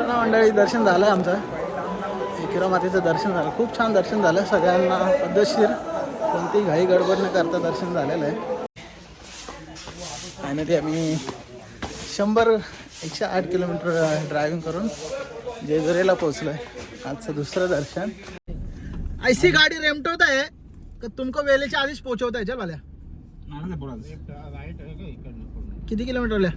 चला मंडळी दर्शन झालं आहे आमचं. एकविरा मातेचं दर्शन झालं. खूप छान दर्शन झालं. सगळ्यांना पद्धतशीर कोणतीही घाई गडबड न करता दर्शन झालेलं आहे. आणि ते आम्ही शंभर एकशे आठ किलोमीटर ड्रायव्हिंग करून जेजुरीला पोहोचलो आहे आजचं दुसरं दर्शन. ऐसी गाडी रेमटवत आहे. का तुमको वेळेच्या आधीच पोहोचवत आहे चल भाल्या किती किलोमीटरला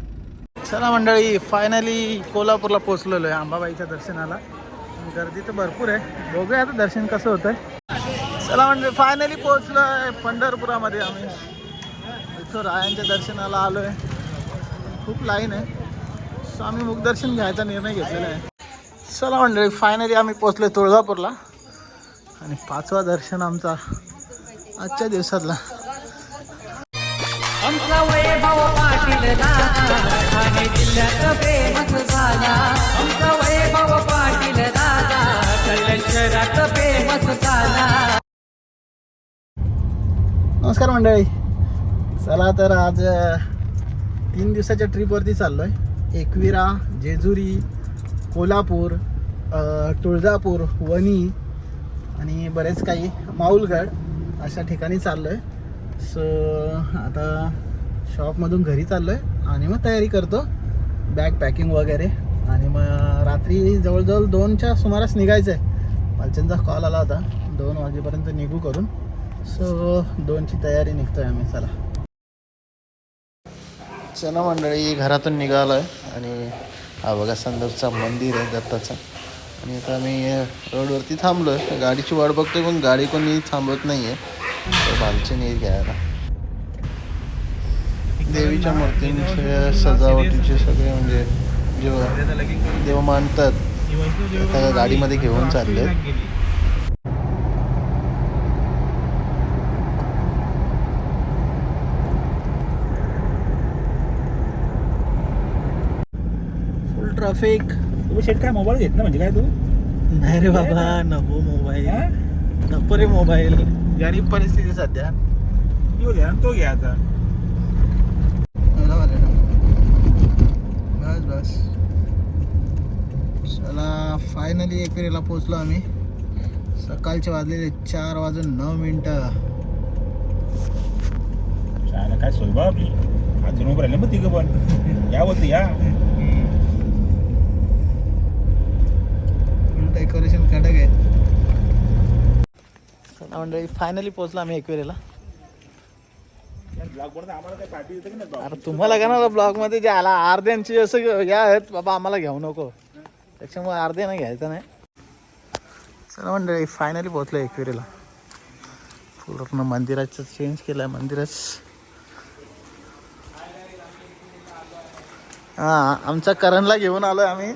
चला मंडळी फायनली कोल्हापूरला पोहोचलेलो आहे अंबाबाईच्या दर्शनाला. गर्दी तर भरपूर आहे. बघूया आता दर्शन कसं होतं आहे चला मंडळी फायनली पोहोचलो आहे पंढरपुरामध्ये आम्ही. इथं रायांच्या दर्शनाला आलो आहे खूप लाईन आहे. स्वामी मुखदर्शन घ्यायचा निर्णय घेतलेला आहे. चला मंडळी फायनली आम्ही पोहोचलो तुळजापूरला. आणि पाचवा दर्शन आमचा आजच्या दिवसातला. आमचा वैभव पाटील दादा. ठाणे जिल्ह्यात फेमस झाला. आमचा वैभव पाटील दादा. कल्याण शहरात फेमस झाला. नमस्कार मंडळी. चला तर आज तीन दिवसाच्या ट्रीपवरती चाललो आहे एकविरा जेजुरी कोल्हापूर तुळजापूर वणी आणि बरेच काही माऊलगड अशा ठिकाणी चाललो आहे सो uh, आता शॉपमधून घरी चाललो आहे आणि मग तयारी करतो. बॅग पॅकिंग वगैरे. आणि मग रात्री जवळजवळ दोनच्या सुमारास निघायचं आहे पालच्यांचा कॉल आला होता. दोन वाजेपर्यंत निघू करून. सो दोनची तयारी निघतो आहे आम्ही. चला. चला मंडळी घरातून निघालो आहे आणि हा बघा संदर्भचा मंदिर आहे दत्ताचं. आणि आता आम्ही रोडवरती थांबलो आहे गाडीची वाट बघतोय पण गाडी कोणी थांबत नाही आहे घ्यायला. देवीच्या मूर्तींचे सजावटीचे सगळे म्हणजे जेव्हा देव मांडतात त्या गाडीमध्ये घेऊन चालले फुल ट्रॅफिक तू शेट काय मोबाईल घेतला म्हणजे काय तू? नाही रे बाबा नको मोबाईल? नको रे मोबाईल गरीब परिस्थिती सध्या येऊ द्या तो घ्या आता. बस बस. चला फायनली एकविरेला पोचलो आम्ही. सकाळचे वाजलेले चार वाजून नऊ मिनटं. शाळेला काय सोय बा आपली? आज जुनं राहिले मग तिघं पण. या बोलते या. डेकोरेशन कडक आहे. म्हणजे मंडळी फायनली पोहोचलो आम्ही एकविरेला. अरे तुम्हाला का ना ब्लॉगमध्ये जे आला अर्ध्यांची असं या आहेत बाबा आम्हाला घेऊ नको. त्याच्यामुळे अर्ध्यानं घ्यायचं नाही. चला मंडळी फायनली पोहोचलो एकवेरीला. पूर्ण मंदिराचं चेंज केलं आहे मंदिरच. हां आमच्या करणला घेऊन आलो आहे आम्ही.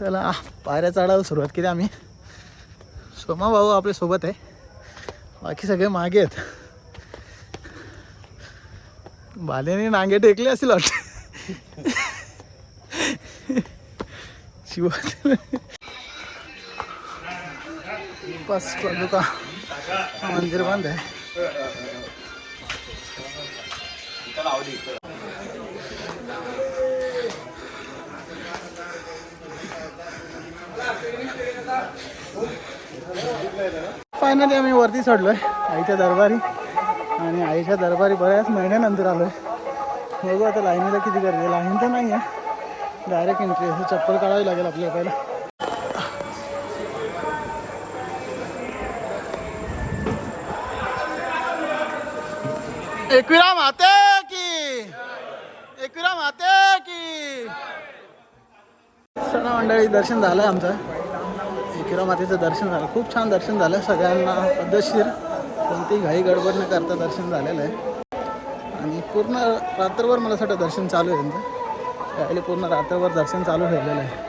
चला पायऱ्या चढायला सुरुवात केली आम्ही. सोमा भाऊ आपल्यासोबत आहे. बाकी सगळे मागे आहेत. बाल्याने नांगे टेकले असतील वाटते. शिव बस दुका मंदिर बंद आहे. फायनली आम्ही वरती चढलोय आईच्या दरबारी. आणि आईच्या दरबारी बऱ्याच महिन्यानंतर आलोय. बघू आता लाईनीला किती गर्दी लाईन तर नाही आहे डायरेक्ट एंट्री असं चप्पल काढावी लागेल आपल्याला पहिला. एकविरा माते की! एकविरा माते की! सणा मंडळी दर्शन झालं आमचं. एकविरा मातेचं दर्शन झालं. खूप छान दर्शन झालं. सगळ्यांना पद्धतशीर कोणतीही घाई गडबड न करता दर्शन झालेलं आहे. आणि पूर्ण रात्रभर मला असं दर्शन चालू आहे त्यांचं. त्यावेळी पूर्ण रात्रभर दर्शन चालू ठेवलेलं आहे.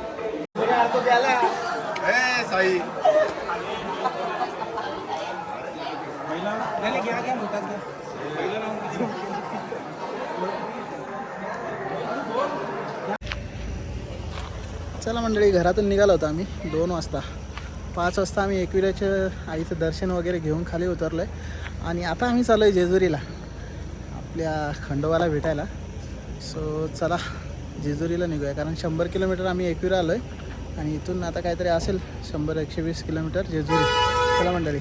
चला मंडळी घरातून निघालो होतो आम्ही. दोन वाजता. पाच वाजता आम्ही एकविराच्या आईचं दर्शन वगैरे घेऊन खाली उतरलो आहे आणि आता आम्ही चाललो आहे जेजुरीला आपल्या खंडोबाला भेटायला. सो चला जेजुरीला निघूया. कारण शंभर किलोमीटर आम्ही एकविरा आलो आहे आणि इथून आता काहीतरी असेल शंभर एकशे वीस किलोमीटर जेजुरी. चला मंडळी.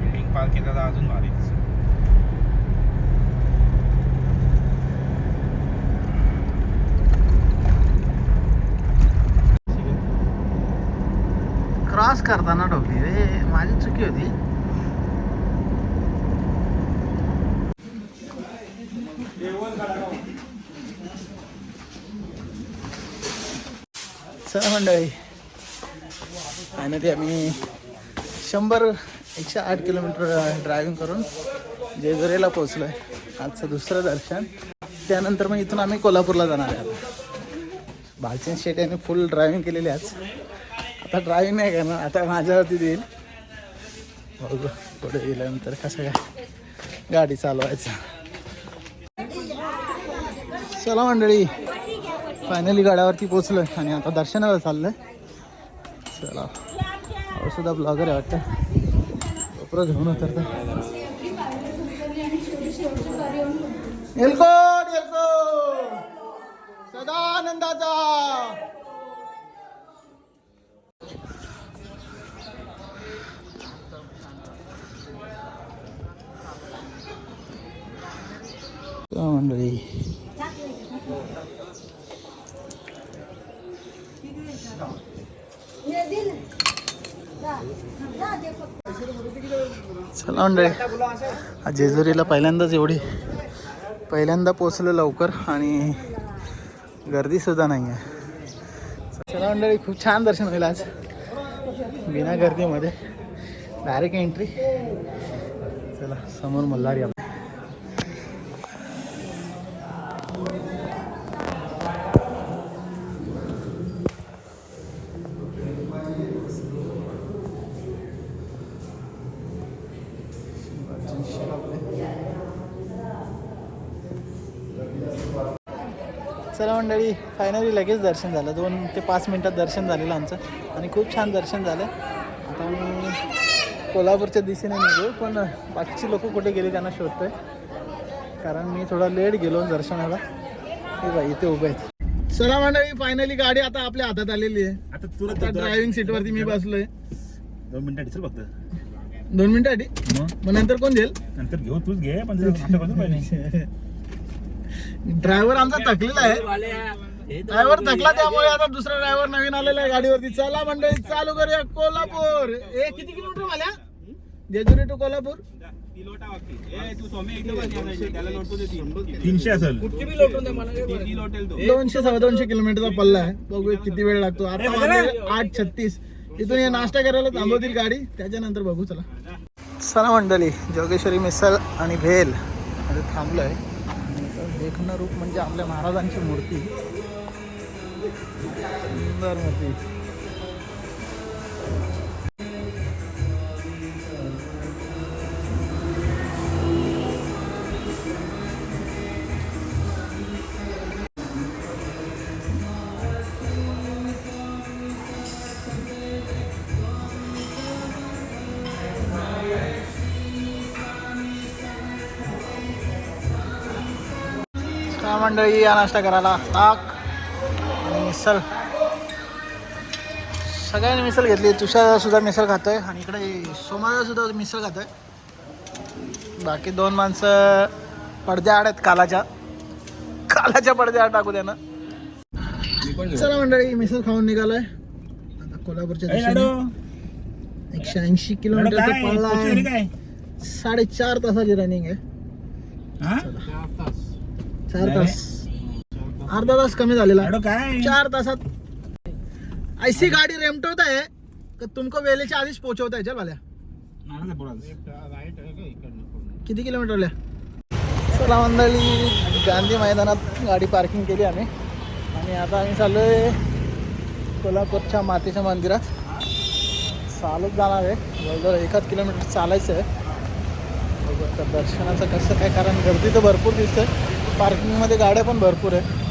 बिल्डिंग पार्क केला तर अजून भारी दिसेल क्रॉस करताना ठोकली रे माझी चुकी होती. चला मंडळी. आणि ते आम्ही शंभर एकशे आठ किलोमीटर ड्रायव्हिंग करून जेजुरीला पोचलो आहे आजचं दुसरं दर्शन. त्यानंतर मग इथून आम्ही कोल्हापूरला जाणार आहे. भालचंद शेट यांनी फुल ड्रायव्हिंग केलेली आज. आता ड्राईव्ह नाही करणार. आता माझ्यावरती देईल. बघू पुढे गेल्यानंतर कसं काय गाडी चालवायचं. चला मंडळी फायनली गाड्यावरती पोचलोय आणि आता दर्शनाला चाललंय. चला. अहो सुद्धा ब्लॉगर आहे वाटतं. कपडं घेऊन उतरतं एलकोट एलकोट सदानंदाचा! आनंदाचा मंडळी. चला मंडळी जेजुरीला पहिल्यांदाच एवढी पहिल्यांदा पोचलो लवकर आणि गर्दीसुद्धा नाही आहे चला मंडळी खूप छान दर्शन होईल आज. बिना गर्दीमध्ये. डायरेक्ट एंट्री चला समोर मल्हारी. चला मंडळी फायनली लगेच दर्शन झालं. दोन ते पाच मिनटात दर्शन झालेलं आमचं. आणि खूप छान दर्शन झालं. आता मी कोल्हापूरच्या दिशेने निघू पण बाकीची लोक कुठे गेली त्यांना शोधतोय. कारण मी थोडा लेट गेलो दर्शनाला. हे बाई इथे उभे आहेत. चला मंडळी फायनली गाडी आता आपल्या हातात आलेली आहे. आता तुला ड्रायव्हिंग सीटवरती मी बसलोय. दोन मिनिटं दिसेल फक्त. दोन मिनिटासाठी मग? मग नंतर कोण देईल नंतर घेऊ तूच घे पण ड्रायव्हर आमचा थकलेला आहे. ड्रायव्हर थकला त्यामुळे आता दुसरा ड्रायव्हर नवीन आलेला आहे गाडीवरती. चला मंडळी चालू करूया. कोल्हापूर. ए किती किलोमीटर वाल्या जेजुरी टू कोल्हापूर? तीनशे असेल. दोनशे सव्वा दोनशे किलोमीटरचा पल्ला आहे. बघूया किती वेळ लागतो. आता आठ छत्तीस. इथून हे नाश्ता करायला थांबवतील गाडी. त्याच्यानंतर बघू चला. चला मंडळी जोगेश्वरी मिसल आणि भेल. मध्ये थांबलोय. देखणं रूप म्हणजे आपल्या महाराजांची मूर्ती. सुंदर मूर्ती. मंडळी या नाश्ता करायला. ताक आणि मिसल सगळ्यांनी मिसल घेतली. तुषार सुद्धा मिसल खातोय आणि इकडे सोमादा सुद्धा मिसल खातोय. बाकी दोन माणसं पडद्या आड आहेत कालाच्या. कालाच्या पडद्या आड टाकू त्यानं चला मंडळी मिसल खाऊन निघालोय. आता कोल्हापूरच्या एकशे ऐंशी काय साडेचार तासाची रनिंग आहे. हा? चार. तास. अर्धा तास कमी झालेला. काय? चार तासात. ऐसी गाडी रेमटवत आहे का तुमको वेळेच्या आधीच पोहोचवत आहे चल. किती किलोमीटरल्या चला मंडळी गांधी मैदानात गाडी पार्किंग केली आम्ही. आणि आता आम्ही चाललो आहे कोल्हापूरच्या मातेच्या मंदिरात. चालत जाणार आहे. जवळजवळ एकाच किलोमीटर चालायचं आहे. दर्शनाचं कसं काय कारण गर्दी तर भरपूर दिसते पार्किंगमध्ये गाड्या पण भरपूर आहे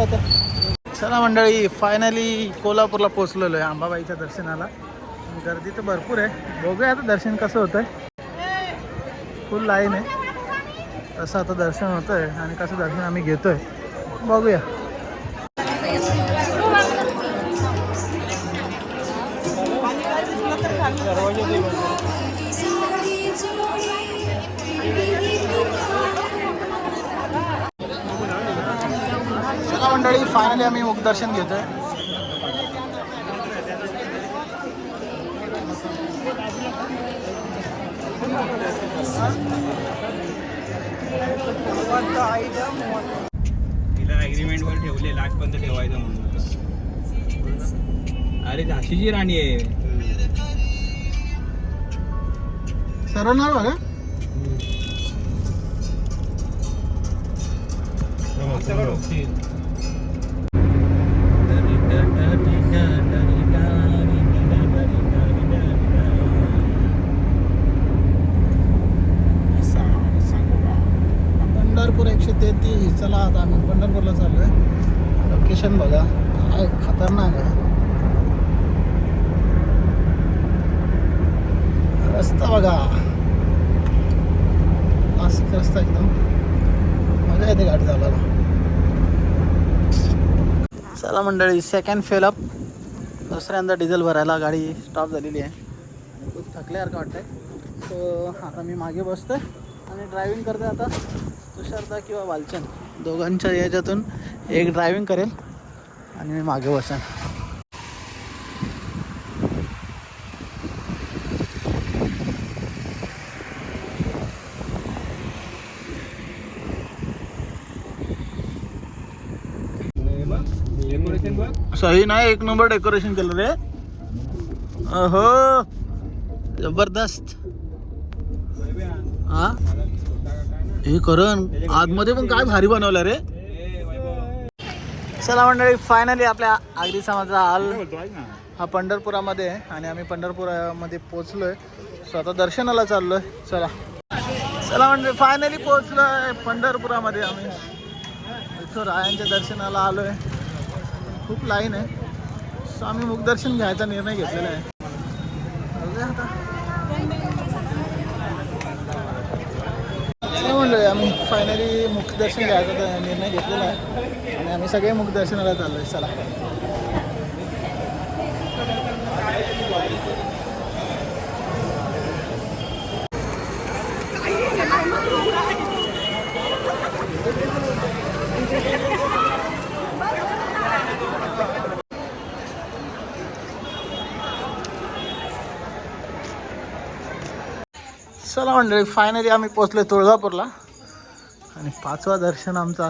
आता. चला मंडळी फायनली कोल्हापूरला पोचलेलो आहे अंबाबाईच्या दर्शनाला. गर्दी तर भरपूर आहे. बघूया आता दर्शन कसं होतं आहे फुल लाईन आहे. तसं आता दर्शन होतं आहे आणि कसं दर्शन आम्ही घेतो आहे बघूया. मंडळी फायनली आम्ही मुखदर्शन घेतोय. तिला agreement वर ठेवले लास्ट पर्यंत ठेवायचं म्हणून. अरे झाशीची राणी आहे. सरवणार बघा पंढरपूर एकशे तेहतीस चला आता आम्ही पंढरपूरला चाललो आहे बघा. काय खतरनाक आहे. रस्ता बघा. नाशिक रस्ता एकदम. मजा येते गाडी चालायला चला मंडळी सेकंड फेल अप दुसऱ्यांदा डिझेल भरायला गाडी स्टॉप झालेली आहे. खूप थकल्यासारखं वाटतंय. सो आता मी मागे बसतोय आणि ड्रायव्हिंग करते आता तुषारदा किंवा बालचंद दोघांच्या याच्यातून एक ड्रायव्हिंग करेल. आणि मी मागे बसेन. सही नाही एक नंबर डेकोरेशन केलं रे. अहो जबरदस्त. हा? हे करण आतमध्ये पण काय भारी बनवलं रे. चला मंडळी फायनली आपल्या आगरी समाजा हाल. हा पंढरपुरामध्ये आहे आणि आम्ही पंढरपुरामध्ये पोचलोय स्वतः दर्शनाला चाललोय. चला. चला म्हणजे फायनली पोचलोय पंढरपुरामध्ये आम्ही. इथं रायांच्या दर्शनाला आलोय. खूप लाईन आहे. सो आम्ही मुखदर्शन घ्यायचा निर्णय घेतलेला आहे. आता चला म्हणलो आम्ही फायनली मुखदर्शन घ्यायचा निर्णय घेतलेला आहे. आणि आम्ही सगळे मुखदर्शनाला चाललो आहे. चला. चला मंडळी फायनली आम्ही पोचलो तुळजापूरला. आणि पाचवा दर्शन आमचा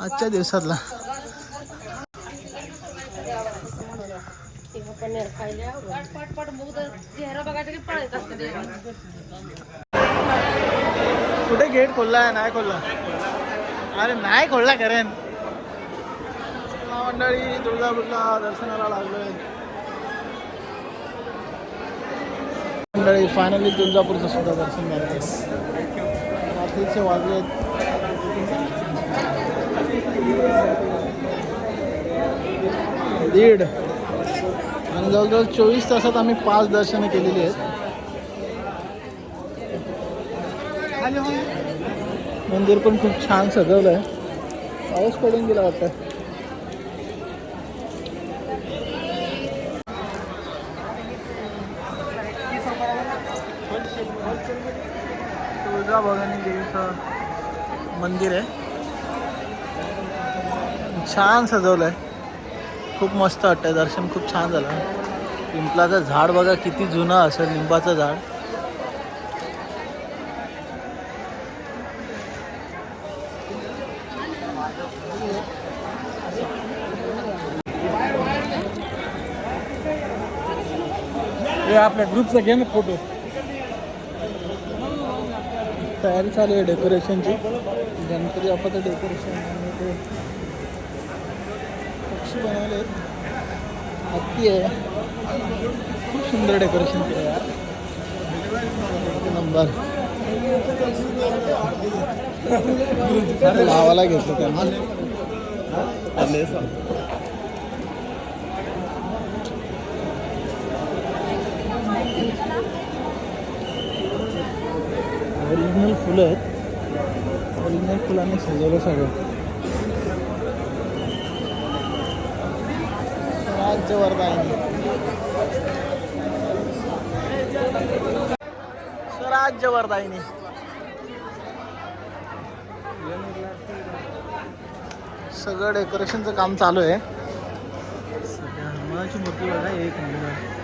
आजच्या दिवसातला. कुठे गेट खोलला आहे? नाही खोलला. अरे नाही खोलला करेन मंडळी तुळजापूरला दर्शनाला लागलोय. मंडळी फायनली तुळजापूरचं सुद्धा दर्शन झालं. रात्रीचे वाजले दीड. आणि जवळजवळ चोवीस तासात आम्ही पाच दर्शनं केलेली आहेत. मंदिर पण खूप छान सजवलं आहे पाऊस पडून गेला वाटतं. तुळजाभवानी देवीचं मंदिर आहे. छान सजवलं आहे खूप मस्त वाटतं दर्शन खूप छान झालं. पिंपलाचं झाड बघा किती जुनं असं लिंबाचं झाड. हे आपल्या ग्रुपचा घे ना फोटो. तयारी चालू आहे डेकोरेशनची. गणपती बाप्पाचं डेकोरेशन आणि ते पक्षी बनवले आहेत हत्ती आहे. खूप सुंदर डेकोरेशन केलं यार. नंबर. लावायला घेतलं त्यांना. ओरिजिनल फुलं आहेत. ओरिजिनल फुलांनी सजवलं सगळं. सगळं डेकोरेशनचं काम चालू आहे. हनुमानाची मूर्ती बघा एक नंबर